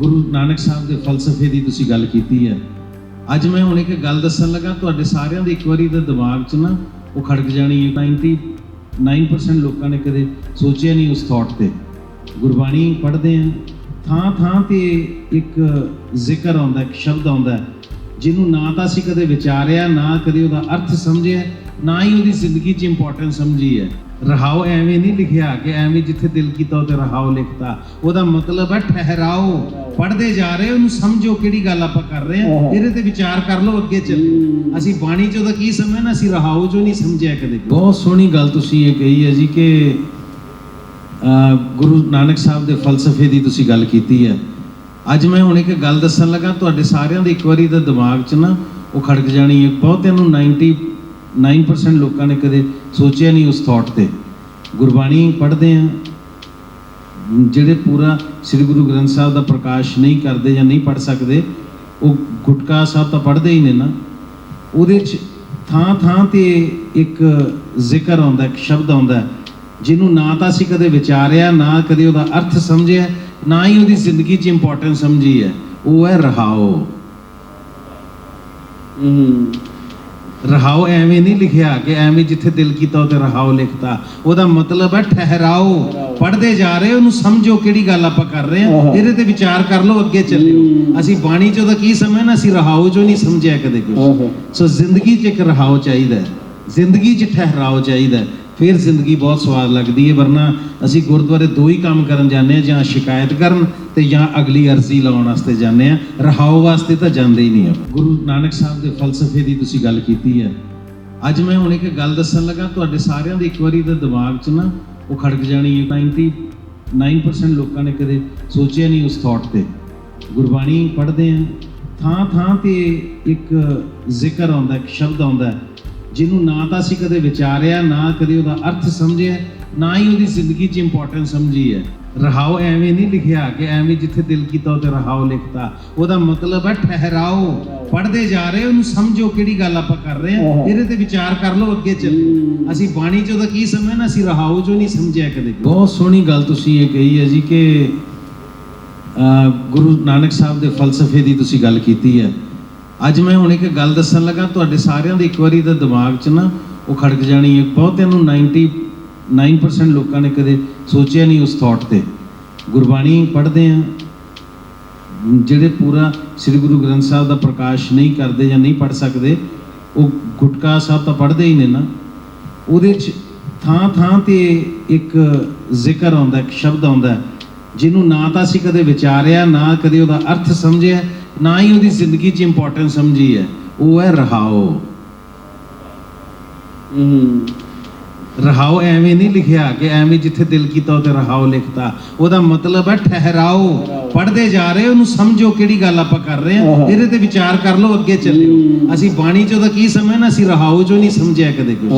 ਗੁਰੂ ਨਾਨਕ ਸਾਹਿਬ ਦੇ ਫਲਸਫੇ ਦੀ ਤੁਸੀਂ ਗੱਲ ਕੀਤੀ ਹੈ। ਅੱਜ ਮੈਂ ਹੁਣ ਇੱਕ ਗੱਲ ਦੱਸਣ ਲੱਗਾ, ਤੁਹਾਡੇ ਸਾਰਿਆਂ ਦੇ ਇੱਕ ਵਾਰੀ ਦੇ ਦਿਮਾਗ 'ਚ ਨਾ ਉਹ ਖੜਕ ਜਾਣੀ ਹੈ 99% ਲੋਕਾਂ ਨੇ ਕਦੇ ਸੋਚਿਆ ਨਹੀਂ ਉਸ ਥਾਟ ਤੇ। ਗੁਰਬਾਣੀ ਪੜ੍ਹਦੇ ਆ ਥਾਂ ਥਾਂ ਤੇ ਇੱਕ ਜ਼ਿਕਰ ਆਉਂਦਾ, ਇੱਕ ਸ਼ਬਦ ਆਉਂਦਾ ਜਿਹਨੂੰ ਨਾ ਤਾਂ ਅਸੀਂ ਕਦੇ ਵਿਚਾਰਿਆ, ਨਾ ਕਦੇ ਉਹਦਾ ਅਰਥ ਸਮਝਿਆ, ਨਾ ਹੀ ਉਹਦੀ ਜ਼ਿੰਦਗੀ 'ਚ ਇੰਪੋਰਟੈਂਸ ਸਮਝੀ ਹੈ। ਰਹਾਓ ਐਵੇਂ ਨਹੀਂ ਲਿਖਿਆ ਕਿ ਐਵੇਂ ਜਿੱਥੇ ਦਿਲ ਕੀਤਾ ਉਤੇ ਰਹਾਓ ਲਿਖਤਾ। ਉਹਦਾ ਮਤਲਬ ਹੈ ਠਹਿਰਾਓ। ਪੜ੍ਹਦੇ ਜਾ ਰਹੇ ਉਹਨੂੰ ਸਮਝੋ ਕਿਹੜੀ ਗੱਲ ਆਪਾਂ ਕਰ ਰਹੇ ਹਾਂ। ਇਹਦੇ ਤੇ ਵਿਚਾਰ ਕਰ ਲਓ ਅੱਗੇ ਚੱਲੋ। ਅਸੀਂ ਬਾਣੀ ਚ ਉਹਦਾ ਕੀ ਸਮਝਣਾ ਅਸੀਂ ਰਹਾਓ ਜੋ ਨਹੀਂ ਸਮਝਿਆ ਕਦੇ ਬਹੁਤ ਸੋਹਣੀ ਗੱਲ ਤੁਸੀਂ ਇਹ ਕਹੀ ਹੈ ਜੀ ਕਿ ਗੁਰੂ ਨਾਨਕ ਸਾਹਿਬ ਦੇ ਫਲਸਫੇ ਦੀ ਤੁਸੀਂ ਗੱਲ ਕੀਤੀ ਹੈ। ਅੱਜ ਮੈਂ ਹੁਣ ਇੱਕ ਗੱਲ ਦੱਸਣ ਲੱਗਾ ਤੁਹਾਡੇ ਸਾਰਿਆਂ ਦੇ ਇੱਕ ਵਾਰੀ ਦੇ ਦਿਮਾਗ 'ਚ ਨਾ ਉਹ ਖੜਕ ਜਾਣੀ ਹੈ। ਬਹੁਤਿਆਂ ਨੂੰ 99% ਲੋਕਾਂ ਨੇ ਕਦੇ ਸੋਚਿਆ ਨਹੀਂ ਉਸ ਥਾਟ ਤੇ। ਗੁਰਬਾਣੀ ਪੜ੍ਹਦੇ ਆ ਜਿਹੜੇ ਪੂਰਾ ਸ੍ਰੀ ਗੁਰੂ ਗ੍ਰੰਥ ਸਾਹਿਬ ਦਾ ਪ੍ਰਕਾਸ਼ ਨਹੀਂ ਕਰਦੇ ਜਾਂ ਨਹੀਂ ਪੜ੍ਹ ਸਕਦੇ, ਉਹ ਗੁਟਕਾ ਸਾਹਿਬ ਤਾਂ ਪੜ੍ਹਦੇ ਹੀ ਨੇ ਨਾ। ਉਹਦੇ 'ਚ ਥਾਂ ਥਾਂ ਤੇ ਇੱਕ ਜ਼ਿਕਰ ਆਉਂਦਾ, ਇੱਕ ਸ਼ਬਦ ਆਉਂਦਾ, ਜਿਹਨੂੰ ਨਾ ਤਾਂ ਅਸੀਂ ਕਦੇ ਵਿਚਾਰਿਆ, ਨਾ ਕਦੇ ਉਹਦਾ ਅਰਥ ਸਮਝਿਆ, ਨਾ ਹੀ ਉਹਦੀ ਜ਼ਿੰਦਗੀ 'ਚ ਇੰਪੋਰਟੈਂਸ ਸਮਝੀ ਹੈ। ਉਹ ਹੈ ਰਹਾਓ। ਹੂੰ। ਰਹਾਓ ਐਵੇਂ ਨਹੀਂ ਲਿਖਿਆ ਕਿ ਐਵੇਂ ਜਿੱਥੇ ਦਿਲ ਕੀਤਾ ਉਤੇ ਰਹਾਓ ਲਿਖਤਾ। ਉਹਦਾ ਮਤਲਬ ਹੈ ਠਹਿਰਾਓ। ਪੜ੍ਹਦੇ ਜਾ ਰਹੇ ਉਹਨੂੰ ਸਮਝੋ ਕਿਹੜੀ ਗੱਲ ਆਪਾਂ ਕਰ ਰਹੇ ਹਾਂ। ਆਹਾ। ਇਹਦੇ ਤੇ ਵਿਚਾਰ ਕਰ ਲਓ ਅੱਗੇ ਚੱਲਿਓ। ਅਸੀਂ ਬਾਣੀ 'ਚ ਉਹਦਾ ਕੀ ਸਮਝਣਾ? ਅਸੀਂ ਰਹਾਓ ਜੋ ਨਹੀਂ ਸਮਝਿਆ ਕਦੇ ਕੁਝ ਸੋ ਜ਼ਿੰਦਗੀ 'ਚ ਇੱਕ ਰਹਾਓ ਚਾਹੀਦਾ ਜ਼ਿੰਦਗੀ 'ਚ ਠਹਿਰਾਓ ਚਾਹੀਦਾ ਫਿਰ ਜ਼ਿੰਦਗੀ ਬਹੁਤ ਸਵਾਦ ਲੱਗਦੀ ਹੈ, ਵਰਨਾ ਅਸੀਂ ਗੁਰਦੁਆਰੇ ਦੋ ਹੀ ਕੰਮ ਕਰਨ ਜਾਂਦੇ ਹਾਂ, ਜਾਂ ਸ਼ਿਕਾਇਤ ਕਰਨ ਤੇ ਜਾਂ ਅਗਲੀ ਅਰਜ਼ੀ ਲਾਉਣ ਵਾਸਤੇ ਜਾਂਦੇ ਹਾਂ। ਰਹਾਓ ਵਾਸਤੇ ਤਾਂ ਜਾਂਦੇ ਹੀ ਨਹੀਂ ਆਪਾਂ। ਗੁਰੂ ਨਾਨਕ ਸਾਹਿਬ ਦੇ ਫਲਸਫੇ ਦੀ ਤੁਸੀਂ ਗੱਲ ਕੀਤੀ ਹੈ। ਅੱਜ ਮੈਂ ਹੁਣ ਇੱਕ ਗੱਲ ਦੱਸਣ ਲੱਗਾ, ਤੁਹਾਡੇ ਸਾਰਿਆਂ ਦੇ ਇੱਕ ਵਾਰੀ ਦੇ ਦਿਮਾਗ 'ਚ ਨਾ ਉਹ ਖੜਕ ਜਾਣੀ ਹੈ। 99% ਲੋਕਾਂ ਨੇ ਕਦੇ ਸੋਚਿਆ ਨਹੀਂ ਉਸ ਥਾਟ ਤੇ। ਗੁਰਬਾਣੀ ਪੜ੍ਹਦੇ ਆ ਥਾਂ ਥਾਂ ਤੇ ਇੱਕ ਜ਼ਿਕਰ ਆਉਂਦਾ, ਇੱਕ ਸ਼ਬਦ ਆਉਂਦਾ ਜਿਹਨੂੰ ਨਾ ਤਾਂ ਅਸੀਂ ਕਦੇ ਵਿਚਾਰਿਆ ਨਾ ਕਦੇ ਉਹਦਾ ਅਰਥ ਸਮਝਿਆ ਨਾ ਹੀ ਉਹਦੀ ਜ਼ਿੰਦਗੀ 'ਚ ਇੰਪੋਰਟੈਂਸ ਸਮਝੀ ਹੈ। ਰਹਾਓ ਐਵੇਂ ਨਹੀਂ ਲਿਖਿਆ ਕਿ ਐਵੇਂ ਜਿੱਥੇ ਦਿਲ ਕੀਤਾ ਉਤੇ ਰਹਾਓ ਲਿਖਤਾ। ਉਹਦਾ ਮਤਲਬ ਹੈ ਠਹਿਰਾਓ। ਪੜ੍ਹਦੇ ਜਾ ਰਹੇ ਉਹਨੂੰ ਸਮਝੋ ਕਿਹੜੀ ਗੱਲ ਆਪਾਂ ਕਰ ਰਹੇ ਹਾਂ। ਇਹਦੇ ਤੇ ਵਿਚਾਰ ਕਰ ਲਓ ਅੱਗੇ ਚੱਲੋ। ਅਸੀਂ ਬਾਣੀ 'ਚ ਉਹਦਾ ਕੀ ਸਮਝਣਾ ਅਸੀਂ ਰਹਾਓ ਜੋ ਨਹੀਂ ਸਮਝਿਆ ਕਦੇ ਬਹੁਤ ਸੋਹਣੀ ਗੱਲ ਤੁਸੀਂ ਇਹ ਕਹੀ ਹੈ ਜੀ ਕਿ ਗੁਰੂ ਨਾਨਕ ਸਾਹਿਬ ਦੇ ਫਲਸਫੇ ਦੀ ਤੁਸੀਂ ਗੱਲ ਕੀਤੀ ਹੈ। ਅੱਜ ਮੈਂ ਹੁਣ ਇੱਕ ਗੱਲ ਦੱਸਣ ਲੱਗਾ, ਤੁਹਾਡੇ ਸਾਰਿਆਂ ਦੇ ਇੱਕ ਵਾਰੀ ਤਾਂ ਦਿਮਾਗ 'ਚ ਨਾ ਉਹ ਖੜਕ ਜਾਣੀ ਹੈ। ਬਹੁਤਿਆਂ ਨੂੰ 99% ਲੋਕਾਂ ਨੇ ਕਦੇ ਸੋਚਿਆ ਨਹੀਂ ਉਸ ਥਾਟ ਤੇ। ਗੁਰਬਾਣੀ ਪੜ੍ਹਦੇ ਆ, ਜਿਹੜੇ ਪੂਰਾ ਸ੍ਰੀ ਗੁਰੂ ਗ੍ਰੰਥ ਸਾਹਿਬ ਦਾ ਪ੍ਰਕਾਸ਼ ਨਹੀਂ ਕਰਦੇ ਜਾਂ ਨਹੀਂ ਪੜ੍ਹ ਸਕਦੇ, ਉਹ ਗੁਟਕਾ ਸਾਹਿਬ ਤਾਂ ਪੜ੍ਹਦੇ ਹੀ ਨੇ ਨਾ। ਉਹਦੇ 'ਚ ਥਾਂ ਥਾਂ ਤੇ ਇੱਕ ਜ਼ਿਕਰ ਆਉਂਦਾ, ਇੱਕ ਸ਼ਬਦ ਆਉਂਦਾ, ਜਿਹਨੂੰ ਨਾ ਤਾਂ ਅਸੀਂ ਕਦੇ ਵਿਚਾਰਿਆ, ਨਾ ਕਦੇ ਉਹਦਾ ਅਰਥ ਸਮਝਿਆ ਨਾ ਹੀ ਉਹਦੀ ਜ਼ਿੰਦਗੀ 'ਚ ਇੰਪੋਰਟੈਂਸ ਸਮਝੀ ਹੈ ਉਹ ਹੈ ਰਹਾਓ। ਹੂੰ। ਰਹਾਓ ਐਵੇਂ ਨਹੀਂ ਲਿਖਿਆ ਕਿ ਐਵੇਂ ਜਿੱਥੇ ਦਿਲ ਕੀਤਾ ਉਤੇ ਰਹਾਓ ਲਿਖਤਾ। ਉਹਦਾ ਮਤਲਬ ਹੈ ਠਹਿਰਾਓ। ਪੜ੍ਹਦੇ ਜਾ ਰਹੇ ਉਹਨੂੰ ਸਮਝੋ ਕਿਹੜੀ ਗੱਲ ਆਪਾਂ ਕਰ ਰਹੇ ਹਾਂ। ਇਹਦੇ ਤੇ ਵਿਚਾਰ ਕਰ ਲਓ ਅੱਗੇ ਚੱਲਿਓ। ਅਸੀਂ ਬਾਣੀ 'ਚ ਉਹਦਾ ਕੀ ਸਮਝਣਾ ਅਸੀਂ ਰਹਾਓ ਜੋ ਨਹੀਂ ਸਮਝਿਆ ਕਦੇ ਕੁਝ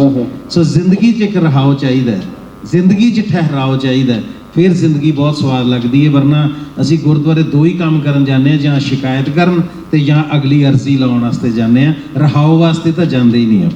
ਸੋ ਜ਼ਿੰਦਗੀ 'ਚ ਇੱਕ ਰਹਾਓ ਚਾਹੀਦਾ ਹੈ। ਜ਼ਿੰਦਗੀ 'ਚ ਠਹਿਰਾਓ ਚਾਹੀਦਾ ਹੈ। ਫਿਰ ਜ਼ਿੰਦਗੀ ਬਹੁਤ ਸਵਾਦ ਲੱਗਦੀ ਹੈ, ਵਰਨਾ ਅਸੀਂ ਗੁਰਦੁਆਰੇ ਦੋ ਹੀ ਕੰਮ ਕਰਨ ਜਾਂਦੇ ਹਾਂ, ਜਾਂ ਸ਼ਿਕਾਇਤ ਕਰਨ ਤੇ ਜਾਂ ਅਗਲੀ ਅਰਜ਼ੀ ਲਾਉਣ ਵਾਸਤੇ ਜਾਂਦੇ ਹਾਂ। ਰਹਾਓ ਵਾਸਤੇ ਤਾਂ ਜਾਂਦੇ ਹੀ ਨਹੀਂ ਆ